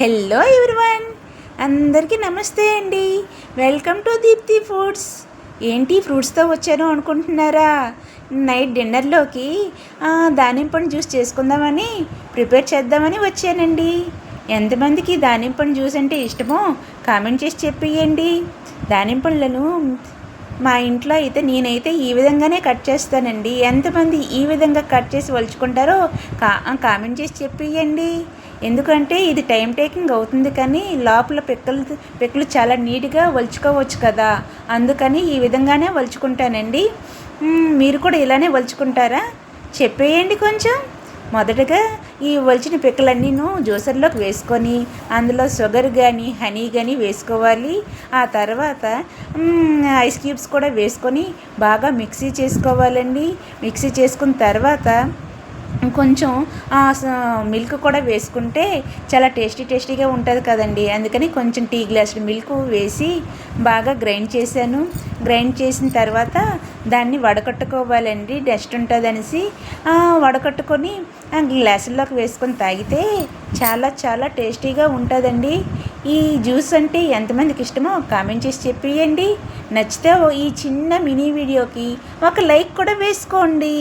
Hello everyone. అందరికీ నమస్తే అండి. వెల్కమ్ టు దీప్తి ఫుడ్స్ ఏంటి ఫ్రూట్స్తో వచ్చాను అనుకుంటున్నారా? నైట్ డిన్నర్లోకి దానిమ్మ పండు జ్యూస్ చేసుకుందామని ప్రిపేర్ చేద్దామని వచ్చానండి. ఎంతమందికి దానిమ్మ పండు జ్యూస్ అంటే ఇష్టమో కామెంట్ చేసి చెప్పేయండి. దానిమ్మ పండ్లను మా ఇంట్లో అయితే నేనైతే ఈ విధంగానే కట్ చేస్తానండి. ఎంతమంది ఈ విధంగా కట్ చేసి వలుచుకుంటారో కా కామెంట్ చేసి చెప్పేయండి. ఎందుకంటే ఇది టైం టేకింగ్ అవుతుంది కానీ లోపల పిక్కలు పిక్కలు చాలా నీట్గా వలుచుకోవచ్చు కదా. అందుకని ఈ విధంగానే వలుచుకుంటానండి. మీరు కూడా ఇలానే వలుచుకుంటారా? చెప్పేయండి కొంచెం. మొదటగా ఈ వలిచిన పిక్కలన్నీను జ్యూసర్లోకి వేసుకొని అందులో షుగర్ కానీ హనీ కానీ వేసుకోవాలి. ఆ తర్వాత ఐస్ క్యూబ్స్ కూడా వేసుకొని బాగా మిక్సీ చేసుకోవాలండి. మిక్సీ చేసుకున్న తర్వాత కొంచెం మిల్క్ కూడా వేసుకుంటే చాలా టేస్టీ టేస్టీగా ఉంటుంది కదండి. అందుకని కొంచెం టీ గ్లాస్ మిల్క్ వేసి బాగా గ్రైండ్ చేశాను. గ్రైండ్ చేసిన తర్వాత దాన్ని వడకట్టుకోవాలండి. డస్ట్ ఉంటుంది అనేసి వడకట్టుకొని గ్లాసుల్లోకి వేసుకొని తాగితే చాలా చాలా టేస్టీగా ఉంటుందండి. ఈ జ్యూస్ అంటే ఎంతమందికి ఇష్టమో కామెంట్ చేసి చెప్పేయండి. నచ్చితే ఈ చిన్న మినీ వీడియోకి ఒక లైక్ కూడా వేసుకోండి.